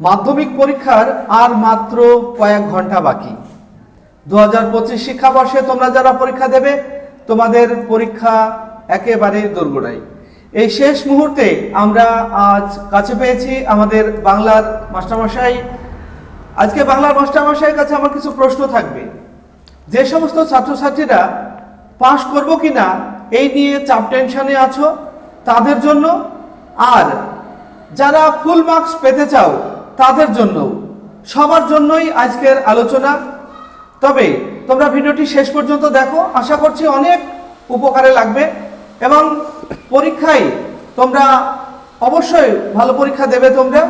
মাধ্যমিক পরীক্ষার আর মাত্র কয়েক ঘণ্টা বাকি। দু হাজার পঁচিশ শিক্ষাবর্ষে তোমরা যারা পরীক্ষা দেবে, তোমাদের পরীক্ষা একেবারে দোরগোড়াই। এই শেষ মুহূর্তে আমরা আজ কাছে পেয়েছি আমাদের বাংলার মাস্টারমশাই। আজকে বাংলার মাস্টারমশাইয়ের কাছে আমার কিছু প্রশ্ন থাকবে। যে সমস্ত ছাত্রছাত্রীরা পাশ করব কিনা, এই নিয়ে চাপ টেনশনে আছো, তাদের জন্য। আর যারা ফুল মার্কস পেতে চাও তাদের জন্য, সবার জন্যই আজকের আলোচনা। তবে তোমরা ভিডিওটি শেষ পর্যন্ত দেখো, আশা করছি অনেক উপকারে লাগবে এবং পরীক্ষায় তোমরা অবশ্যই ভালো পরীক্ষা দেবে তোমরা।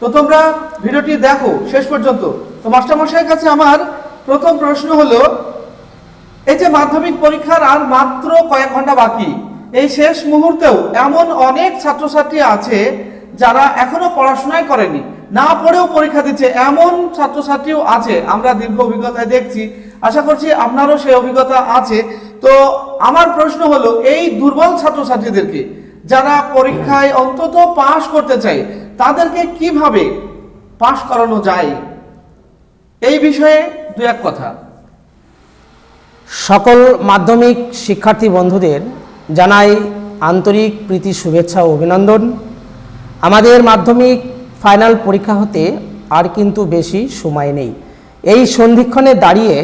তো তোমরা ভিডিওটি দেখো শেষ পর্যন্ত। তো মাস্টারমশাইয়ের কাছে আমার প্রথম প্রশ্ন হলো, এই যে মাধ্যমিক পরীক্ষার আর মাত্র কয়েক ঘণ্টা বাকি, এই শেষ মুহূর্তেও এমন অনেক ছাত্রছাত্রী আছে যারা এখনও পড়াশোনায় করেনি। না পড়েও পরীক্ষা দিচ্ছে। এমন ছাত্রছাত্রীও আছে, আমরা দীর্ঘ অভিজ্ঞতায় দেখছি। আশা করছি আপনারও সেই অভিজ্ঞতা আছে। তো আমার প্রশ্ন হলো, এই দুর্বল ছাত্রছাত্রীদেরকে যারা পরীক্ষায় অন্তত পাশ করতে চায়, তাদেরকে কীভাবে পাশ করানো যায়? এই বিষয়ে দু এক কথা। সকল মাধ্যমিক শিক্ষার্থী বন্ধুদের জানাই আন্তরিক প্রীতি, শুভেচ্ছা ও অভিনন্দন। আমাদের মাধ্যমিক ফাইনাল পরীক্ষা হতে আর কিন্তু বেশি সময় নেই। এই সন্ধিক্ষণে দাঁড়িয়ে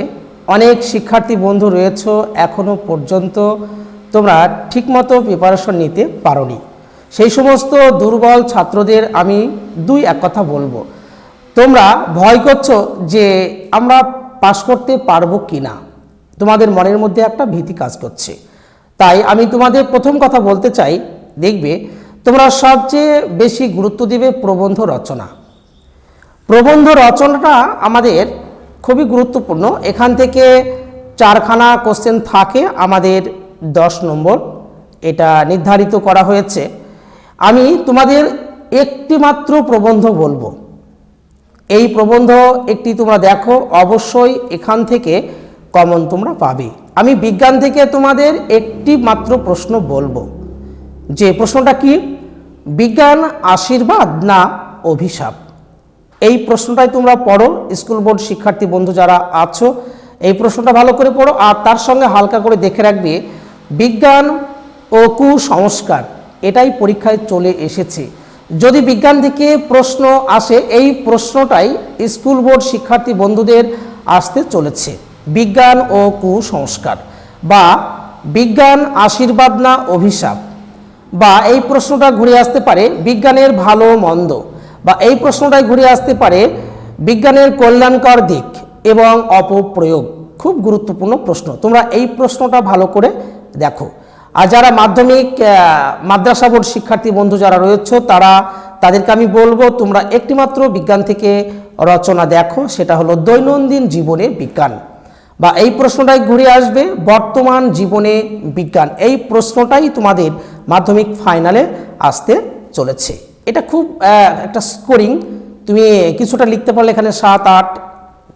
অনেক শিক্ষার্থী বন্ধু রয়েছ এখনও পর্যন্ত। তোমরা ঠিকমতো প্রিপারেশন নিতে পারোনি। সেই সমস্ত দুর্বল ছাত্রদের আমি দুই এক কথা বলব। তোমরা ভয় করছ যে আমরা পাশ করতে পারব কি না তোমাদের মনের মধ্যে একটা ভীতি কাজ করছে। তাই আমি তোমাদের প্রথম কথা বলতে চাই, দেখবে তোমরা সবচেয়ে বেশি গুরুত্ব দিবে প্রবন্ধ রচনা। প্রবন্ধ রচনাটা আমাদের খুবই গুরুত্বপূর্ণ। এখান থেকে চারখানা কোশ্চেন থাকে আমাদের দশ নম্বর। এটা নির্ধারিত করা হয়েছে। আমি তোমাদের একটি মাত্র প্রবন্ধ বলব। এই প্রবন্ধ একটি তোমরা দেখো, অবশ্যই এখান থেকে কমন তোমরা পাবে। আমি বিজ্ঞান থেকে তোমাদের একটি মাত্র প্রশ্ন বলব। যে প্রশ্নটা কি? বিজ্ঞান আশীর্বাদ না অভিশাপ? এই প্রশ্নটাই তোমরা পড়ো, স্কুল বোর্ড শিক্ষার্থী বন্ধু যারা আছো, এই প্রশ্নটা ভালো করে পড়ো আর তার সঙ্গে হালকা করে দেখে রাখবে, বিজ্ঞান ও কুসংস্কার, এটাই পরীক্ষায় চলে এসেছে। যদি বিজ্ঞান থেকে প্রশ্ন আসে, এই প্রশ্নটাই স্কুল বোর্ড শিক্ষার্থী বন্ধুদের আসতে চলেছে, বিজ্ঞান ও কুসংস্কার বা বিজ্ঞান আশীর্বাদ না অভিশাপ। বা এই প্রশ্নটা ঘুরে আসতে পারে বিজ্ঞানের ভালো মন্দ, বা এই প্রশ্নটাই ঘুরে আসতে পারে বিজ্ঞানের কল্যাণকর দিক এবং অপপ্রয়োগ। খুব গুরুত্বপূর্ণ প্রশ্ন। তোমরা এই প্রশ্নটা ভালো করে দেখো। আর যারা মাধ্যমিক মাদ্রাসা বোর্ড শিক্ষার্থী বন্ধু যারা রয়েছে, তারা তাদেরকে আমি বলব, তোমরা একটিমাত্র বিজ্ঞান থেকে রচনা দেখো, সেটা হলো দৈনন্দিন জীবনে বিজ্ঞান। বা এই প্রশ্নটাই ঘুরে আসবে বর্তমান জীবনে বিজ্ঞান। এই প্রশ্নটাই তোমাদের মাধ্যমিক ফাইনালে আসতে চলেছে। এটা খুব একটা স্কোরিং তুমি কিছুটা লিখতে পারলে এখানে সাত আট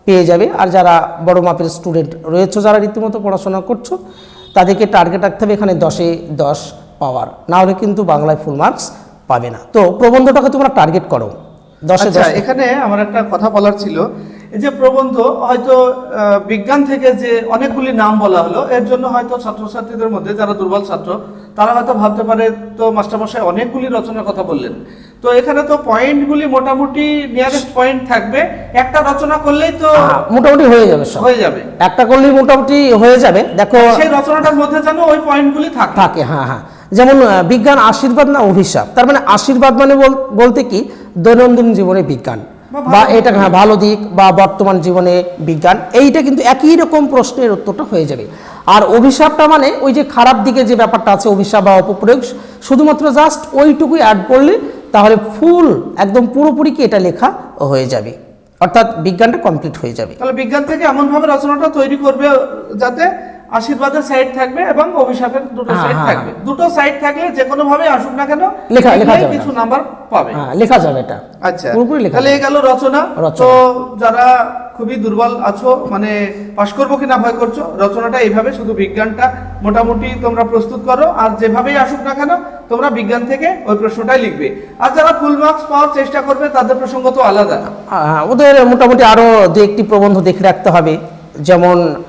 পেয়ে যাবে। আর যারা বড় মাপের স্টুডেন্ট রয়েছে যারা রীতিমতো পড়াশোনা করছ তাদেরকে টার্গেট রাখতে হবে এখানে দশে দশ পাওয়ার। না হলে কিন্তু বাংলায় ফুল মার্কস পাবে না। তো প্রবন্ধটাকে তোমরা টার্গেট করো। দশে আচ্ছা দশ। এখানে আমার একটা কথা বলার ছিল। যে প্রবন্ধ হয়তো বিজ্ঞান থেকে যে অনেকগুলি নাম বলা হলো এর জন্য হয়তো ছাত্রছাত্রীদের মধ্যে যারা দুর্বল ছাত্র তারা হয়তো ভাবতে পারে তো মাস্টারমশাই অনেকগুলি রচনার কথা বললেন। তো এখানে তো পয়েন্টগুলি মোটামুটি নিয়ারেস্ট পয়েন্ট থাকবে। একটা রচনা করলেই তো মোটামুটি হয়ে যাবে সব। হয়ে যাবে। একটা করলেই মোটামুটি হয়ে যাবে। দেখো সেই রচনাটার মধ্যে যেন ওই পয়েন্টগুলি থাকে। থাকে হ্যাঁ হ্যাঁ। যেমন বিজ্ঞান আশীর্বাদ না অভিশাপ? তার মানে আশীর্বাদ মানে বল- বলতে কি? দৈনন্দিন জীবনে বিজ্ঞান। বা এটা হ্যাঁ ভালো দিক বা বর্তমান জীবনে বিজ্ঞান এইটা কিন্তু একই রকম প্রশ্নের উত্তরটা হয়ে যাবে। আর অভিশাপটা মানে ওই যে খারাপ দিকে যে ব্যাপারটা আছে অভিশাপ বা অপপ্রয়োগ শুধুমাত্র জাস্ট ওইটুকুই অ্যাড করলে তাহলে ফুল একদম পুরোপুরি কি এটা লেখা হয়ে যাবে। অর্থাৎ বিজ্ঞানটা কমপ্লিট হয়ে যাবে। তাহলে বিজ্ঞান থেকে এমনভাবে রচনাটা তৈরি করবে যাতে আশীর্বাদের সাইড থাকবে এবং অভিশাপের দুটো হ্যাঁ, সাইড হ্যাঁ, থাকবে। দুটো সাইড থাকলে যে কোনো ভাবে আসুক না কেন লেখা- লেখা যাবে কিছু নাম্বার পাবে। হ্যাঁ লেখা যাবে এটা। আচ্ছা পুরোপুরি লেখা তাহলে এই গেল রচনা। রচনা। তো যারা খুবই দুর্বল আছো মানে পাশ করব কিনা ভয় করছ রচনাটা এইভাবে শুধু বিজ্ঞানটা মোটামুটি তোমরা প্রস্তুত করো আর যেভাবেই আসুক না কেন তোমরা বিজ্ঞান থেকে ওই প্রশ্নটাই লিখবে। আর যারা ফুল মার্কস পাওয়ার চেষ্টা করবে তাদের প্রসঙ্গ তো আলাদা। ওদের মোটামুটি আরও দু একটি প্রবন্ধ দেখে রাখতে হবে। যেমন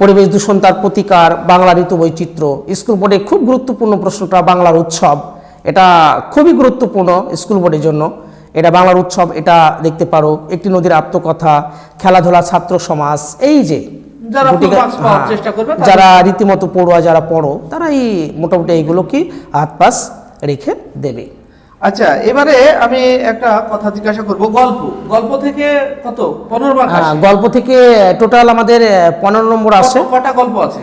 পরিবেশ দূষণ তার প্রতিকার বাংলা ঋতু বৈচিত্র্য। স্কুল বোর্ডে খুব গুরুত্বপূর্ণ প্রশ্নটা বাংলার উৎসব। এটা খুবই গুরুত্বপূর্ণ স্কুল বোর্ডের জন্য। এটা বাংলার উৎসব এটা দেখতে পারো। একটি নদীর আত্মকথা খেলাধুলা ছাত্র সমাজ এই যে যারা হ্যাঁ, রীতিমতো পড়ুয়া যারা পড়ো তারা এই মোটামুটি এইগুলো কি হাত পাস রেখে দেবে। আচ্ছা এবারে আমি একটা কথা জিজ্ঞাসা করব। গল্প। গল্প থেকে কত? পনেরো মার্ক হ্যাঁ, গল্প থেকে টোটাল আমাদের পনেরো নম্বর কত- কটা গল্প আছে?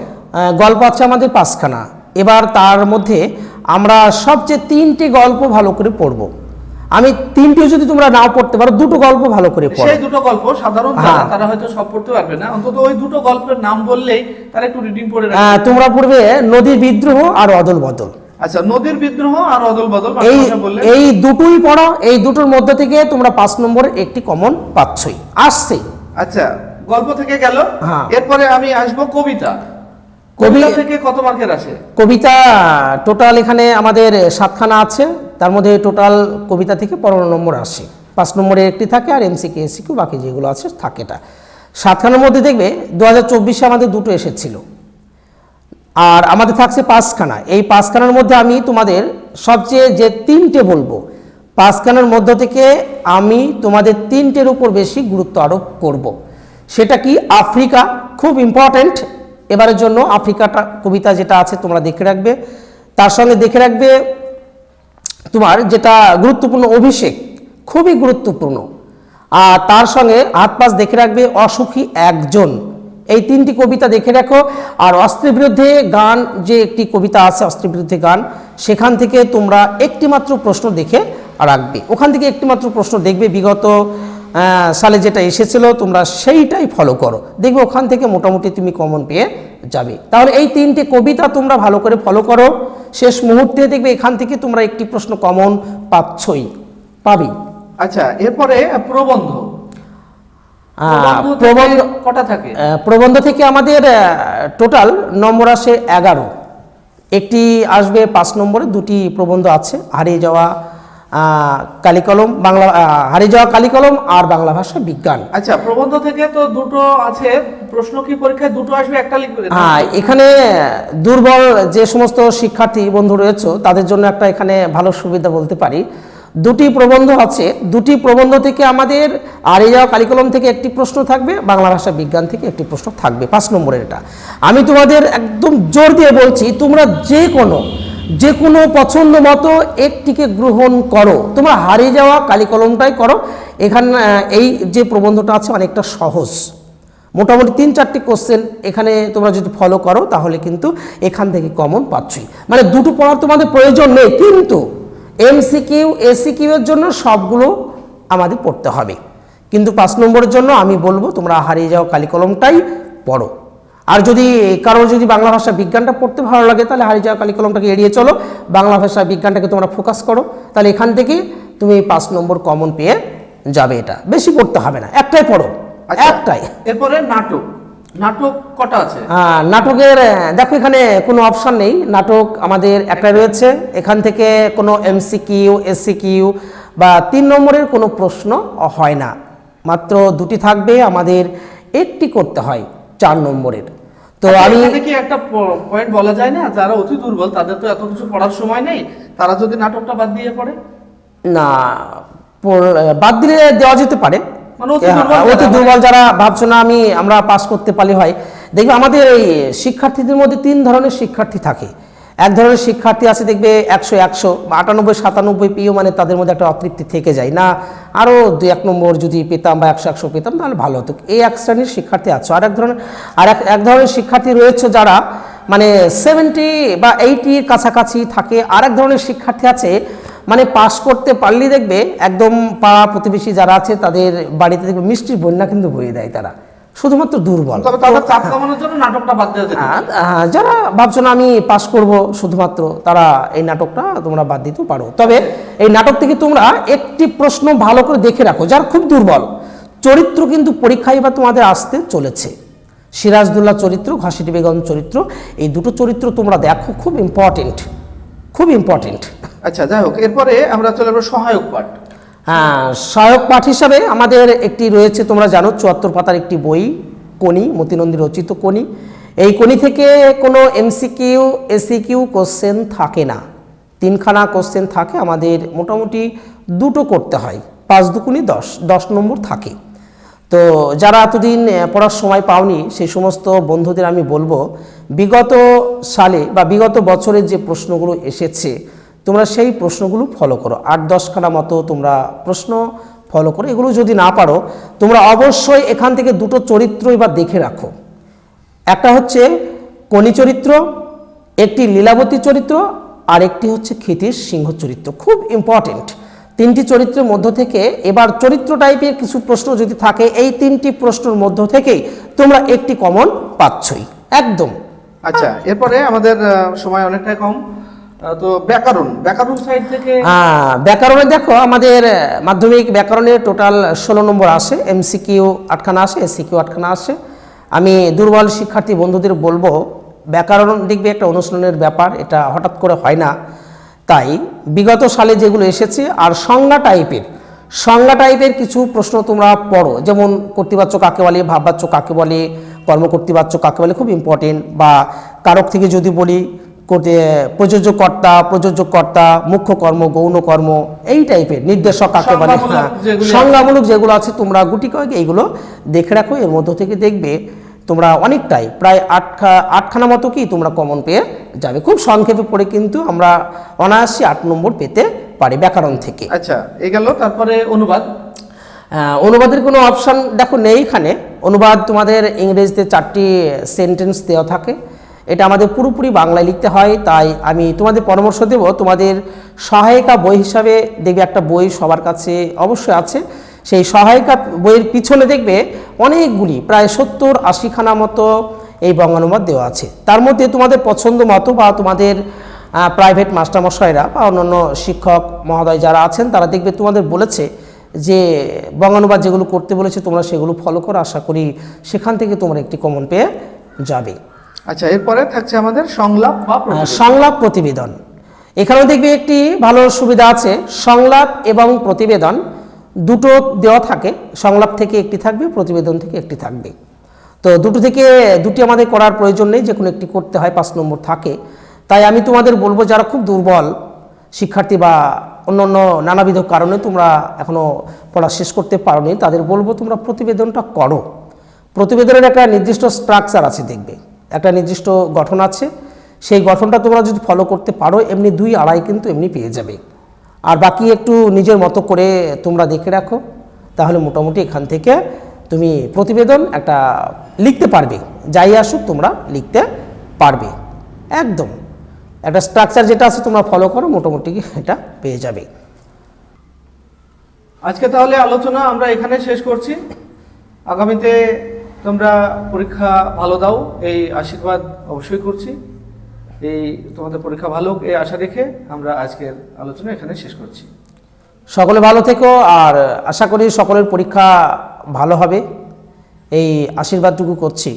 গল্প আছে আমাদের পাঁচখানা। এবার তার মধ্যে আমরা সবচেয়ে তিনটে গল্প ভালো করে পড়ব। আমি তিনটেও যদি তোমরা নাও পড়তে পারো দুটো গল্প ভালো করে পড়ো। সেই দুটো গল্প সাধারণ হ্যাঁ। তারা হয়তো সব পড়তে পারবে না। অন্তত ওই দুটো গল্পের নাম বললেই তারা একটু রিডিং পড়ে রাখবে। তোমরা পড়বে নদীর বিদ্রোহ আর অদল বদল। আচ্ছা নদীর বিদ্রোহ আর অদল বদল এই এই দুটোই পড়ো এই দুটোর মধ্যে থেকে তোমরা পাঁচ নম্বরের একটি কমন পাচ্ছই। আসছে। আচ্ছা গল্প থেকে গেল। হ্যাঁ। এরপরে আমি আসব কবিতা। কবিতা থেকে কত মার্কের আসে? কবিতা টোটাল এখানে আমাদের সাতখানা আছে। তার মধ্যে টোটাল কবিতা থেকে পনেরো নম্বর আসে। পাঁচ নম্বরে একটি থাকে আর এমসিকে এসিকিউ বাকি যেগুলো আছে থাকে এটা সাতখানার মধ্যে দেখবে দু হাজার চব্বিশে আমাদের দুটো এসেছিল। আর আমাদের থাকছে পাঁচখানা। এই পাঁচখানার মধ্যে আমি তোমাদের সবচেয়ে যে তিনটে বলব, পাঁচখানার মধ্য থেকে আমি তোমাদের তিনটের উপর বেশি গুরুত্ব আরোপ করব। সেটা কি আফ্রিকা? খুব ইম্পর্ট্যান্ট এবারের জন্য আফ্রিকাটা কবিতা যেটা আছে তোমরা দেখে রাখবে। তার সঙ্গে দেখে রাখবে তোমার যেটা গুরুত্বপূর্ণ অভিষেক, খুবই গুরুত্বপূর্ণ। আর তার সঙ্গে হাত পাশ দেখে রাখবে অসুখী একজন। এই তিনটি কবিতা দেখে রাখো। আর অস্ত্রের বিরুদ্ধে গান, যে একটি কবিতা আছে অস্ত্রের বিরুদ্ধে গান, সেখান থেকে তোমরা একটিমাত্র প্রশ্ন দেখে রাখবে। ওখান থেকে একটিমাত্র প্রশ্ন দেখবে বিগত সালে যেটা এসেছিল, তোমরা সেইটাই ফলো করো। দেখবে ওখান থেকে মোটামুটি তুমি কমন পেয়ে যাবে। তাহলে এই তিনটে কবিতা তোমরা ভালো করে ফলো করো। শেষ মুহূর্তে দেখবে এখান থেকে তোমরা একটি প্রশ্ন কমন পাচ্ছই পাবি আচ্ছা এরপরে প্রবন্ধ। প্রবন্ধ কটা থাকে? প্রবন্ধ থেকে আমাদের টোটাল নম্বর আসে এগারো। একটি আসবে পাঁচ নম্বরে দুটি প্রবন্ধ আছে হারিয়ে যাওয়া কালিকলম বাংলা হারিয়ে যাওয়া কালিকলম আর বাংলা ভাষা বিজ্ঞান। আচ্ছা প্রবন্ধ থেকে তো দুটো আছে প্রশ্ন কি পরীক্ষায় দুটো আসবে একটা লিখবে? হ্যাঁ এখানে দুর্বল যে সমস্ত শিক্ষার্থী বন্ধু রয়েছে তাদের জন্য একটা এখানে ভালো সুবিধা বলতে পারি। দুটি প্রবন্ধ আছে। দুটি প্রবন্ধ থেকে আমাদের আরে যাওয়া কারিকুলাম থেকে একটি প্রশ্ন থাকবে, বাংলা ভাষা বিজ্ঞান থেকে একটি প্রশ্ন থাকবে। পাঁচ নম্বরের এটা। আমি তোমাদের একদম জোর দিয়ে বলছি, তোমরা যে কোনো যে কোনো পছন্দ মতো একটিকে গ্রহণ করো। তোমরা হারিয়ে যাওয়া কালিকলমটাই করো। এখানে এই যে প্রবন্ধটা আছে অনেকটা সহজ। মোটামুটি তিন চারটি কোশ্চেন এখানে তোমরা যদি ফলো করো, তাহলে কিন্তু এখান থেকে কমন পাচ্ছই। মানে দুটো পড়ার তোমাদের প্রয়োজন নেই, কিন্তু এমসিকিউ এসিকিউ এর জন্য সবগুলো আমাদের পড়তে হবে। কিন্তু পাঁচ নম্বরের জন্য আমি বলব তোমরা হারিয়ে যাও কালিকলমটাই পড়ো। আর যদি কারোর যদি বাংলা ভাষা বিজ্ঞানটা পড়তে ভালো লাগে তাহলে হারিয়ে যাওয়া কালিকলমটাকে এড়িয়ে চলো। বাংলা ভাষা বিজ্ঞানটাকে তোমরা ফোকাস করো। তাহলে এখান থেকে তুমি পাঁচ নম্বর কমন পেয়ে যাবে এটা। বেশি পড়তে হবে না একটাই পড়ো। আচ্ছা, একটাই। এরপরে নাটক। নাটক কটা আছে? আহ, নাটকের দেখো এখানে কোনো অপশন নেই। নাটক আমাদের একটা রয়েছে। এখান থেকে কোনো এমসিকিউ এসসিকিউ বা তিন নম্বরের কোনো প্রশ্ন হয় না। মাত্র দুটি থাকবে আমাদের একটি করতে হয় চার নম্বরের। তো আচ্ছা, আমি কি একটা পয়েন্ট বলা যায় না? যারা অতি দুর্বল তাদের তো এত কিছু পড়ার সময় নেই। তারা যদি নাটকটা বাদ দিয়ে পড়ে? না বাদ দিলে দেওয়া যেতে পারে। অতি হ্যাঁ, দুর্বল যারা, ভাবছ না আমি আমরা পাস করতে পারলে হয়। দেখবে আমাদের এই শিক্ষার্থীদের মধ্যে তিন ধরনের শিক্ষার্থী থাকে। এক ধরনের শিক্ষার্থী আছে দেখবে একশো একশো বা আটানব্বই সাতানব্বই পিও মানে তাদের মধ্যে একটা অতৃপ্তি থেকে যায়। না আরও দুই এক নম্বর যদি পেতাম বা একশো একশো পেতাম তাহলে ভালো হতো। এই এক শ্রেণির শিক্ষার্থী আছে। আর এক ধরনের আর এক এক ধরনের শিক্ষার্থী রয়েছে যারা মানে সেভেন্টি বা এইটির কাছাকাছি থাকে। আর এক ধরনের শিক্ষার্থী আছে মানে পাশ করতে পারলেই দেখবে একদম পাড়া প্রতিবেশী যারা আছে তাদের বাড়িতে দেখবে মিষ্টির বন্যা কিন্তু বয়ে দেয় তারা। শুধুমাত্র দুর্বল। আর, আহ, যারা ভাবছ না আমি পাস করব শুধুমাত্র তারা এই নাটকটা তোমরা বাদ দিতেও পারো। তবে এই নাটক থেকে তোমরা একটি প্রশ্ন ভালো করে দেখে রাখো যার খুব দুর্বল। চরিত্র কিন্তু পরীক্ষায় এবার তোমাদের আসতে চলেছে। সিরাজদুল্লাহ চরিত্র ঘাসিটি বেগম চরিত্র এই দুটো চরিত্র তোমরা দেখো খুব ইম্পর্টেন্ট খুব ইম্পর্টেন্ট আচ্ছা যাই হোক, এরপরে আমরা চলে যাব সহায়ক পাঠ। হ্যাঁ সহায়ক পাঠ হিসাবে আমাদের একটি রয়েছে, তোমরা জানো, চুয়াত্তর পাতার একটি বই কোনি মতিনন্দী রচিত কোনি এই কোনি থেকে কোনো এমসিকিউ এসিকিউ কোশ্চেন থাকে না। তিনখানা কোশ্চেন থাকে, আমাদের মোটামুটি দুটো করতে হয়। পাঁচ দুকুনি দশ দশ নম্বর থাকে। তো যারা এতদিন পড়ার সময় পাওনি, সেই সমস্ত বন্ধুদের আমি বলব, বিগত সালে বা বিগত বছরের যে প্রশ্নগুলো এসেছে তোমরা সেই প্রশ্নগুলো ফলো করো। আট দশখানা মতো তোমরা প্রশ্ন ফলো করো। এগুলো যদি না পারো, তোমরা অবশ্যই এখান থেকে দুটো চরিত্র এবার দেখে রাখো। একটা হচ্ছে কনি চরিত্র, একটি লীলাবতী চরিত্র, আর একটি হচ্ছে ক্ষিতির সিংহ চরিত্র। খুব ইম্পর্টেন্ট তিনটি চরিত্রের মধ্য থেকে এবার চরিত্র টাইপের কিছু প্রশ্ন যদি থাকে, এই তিনটি প্রশ্নের মধ্য থেকেই তোমরা একটি কমন পাচ্ছই। একদম। আচ্ছা এরপরে আমাদের সময় অনেকটাই কম। তো ব্যাকরণ আহ, ব্যাকরণে দেখো আমাদের মাধ্যমিক ব্যাকরণে টোটাল ষোলো নম্বর আসে এমসিকিউ আটখানা আসে এসিকিউ আটখানা আসে। আমি দুর্বল শিক্ষার্থী বন্ধুদের বলব ব্যাকরণ দেখবে একটা অনুশীলনের ব্যাপার এটা হঠাৎ করে হয় না। তাই বিগত সালে যেগুলো এসেছে আর সংজ্ঞা টাইপের সংজ্ঞা টাইপের কিছু প্রশ্ন তোমরা পড়ো। যেমন কর্তৃবাচ্য কাকে বলে ভাববাচ্য কাকে বলে কর্মকর্তৃবাচ্য কাকে বলে খুব ইম্পর্টেন্ট বা কারক থেকে যদি বলি করতে- প্রযোজক কর্তা প্রযোজক কর্তা মুখ্য কর্ম গৌণ কর্ম এই টাইপের নির্দেশক কাকে বলে? হ্যাঁ। সংজ্ঞামূলক যেগুলো আছে তোমরা গুটি কয়েক এইগুলো দেখে রাখো। এর মধ্য থেকে দেখবে তোমরা অনেকটাই প্রায় আটখা আটখানা মতো কি তোমরা কমন পেয়ে যাবে। খুব সংক্ষেপে পড়ে কিন্তু আমরা অনায়াসে আট নম্বর পেতে পারি ব্যাকরণ থেকে। আচ্ছা এ গেল। তারপরে অনুবাদ। অনুবাদের কোনো অপশান দেখো নেই এখানে। অনুবাদ তোমাদের ইংরেজিতে চারটি সেন্টেন্স দেওয়া থাকে। এটা আমাদের পুরোপুরি বাংলায় লিখতে হয়, তাই আমি তোমাদের পরামর্শ দেব। তোমাদের সহায়িকা বই হিসাবে দেখবে একটা বই সবার কাছে অবশ্যই আছে। সেই সহায়িকা বইয়ের পিছনে দেখবে অনেকগুলি, প্রায় সত্তর, আশিখানা মতো এই বঙ্গানুবাদ দেওয়া আছে। তার মধ্যে তোমাদের পছন্দ মতো বা তোমাদের প্রাইভেট মাস্টারমশাইরা বা অন্যান্য শিক্ষক, মহোদয় যারা আছেন, তারা দেখবে তোমাদের বলেছে যে বঙ্গানুবাদ যেগুলো করতে বলেছে, তোমরা সেগুলো ফলো করো। আশা করি সেখান থেকে তোমরা একটি কমন পেয়ে যাবে। আচ্ছা এরপরে থাকছে আমাদের সংলাপ বা সংলাপ প্রতিবেদন। এখানেও দেখবে একটি ভালো সুবিধা আছে সংলাপ এবং প্রতিবেদন দুটো দেওয়া থাকে। সংলাপ থেকে একটি থাকবে প্রতিবেদন থেকে একটি থাকবে। তো দুটো থেকে দুটি আমাদের করার প্রয়োজন নেই যে কোনো একটি করতে হয় পাঁচ নম্বর থাকে। তাই আমি তোমাদের বলব যারা খুব দুর্বল শিক্ষার্থী বা অন্য অন্য নানাবিধ কারণে তোমরা এখনও পড়া শেষ করতে পারোনি তাদের বলব তোমরা প্রতিবেদনটা করো। প্রতিবেদনের একটা নির্দিষ্ট স্ট্রাকচার আছে দেখবে। একটা নির্দিষ্ট গঠন আছে, সেই গঠনটা তোমরা যদি ফলো করতে পারো, এমনি দুই আড়াই কিন্তু এমনি পেয়ে যাবে। আর বাকি একটু নিজের মতো করে তোমরা দেখে রাখো, তাহলে মোটামুটি এখান থেকে তুমি প্রতিবেদন একটা লিখতে পারবে। যাই আসুক, তোমরা লিখতে পারবে। একদম। একটা স্ট্রাকচার যেটা আছে, তোমরা ফলো করো, মোটামুটি এটা পেয়ে যাবে। আজকে তাহলে আলোচনা আমরা এখানে শেষ করছি। আগামীতে তোমরা পরীক্ষা ভালো দাও, এই আশীর্বাদ অবশ্যই করছি। এই তোমাদের পরীক্ষা ভালো হোক, এই আশা রেখে আমরা আজকের আলোচনা এখানে শেষ করছি। সকলে ভালো থেকো, আর আশা করি সকলের পরীক্ষা ভালো হবে। এই আশীর্বাদটুকু করছি।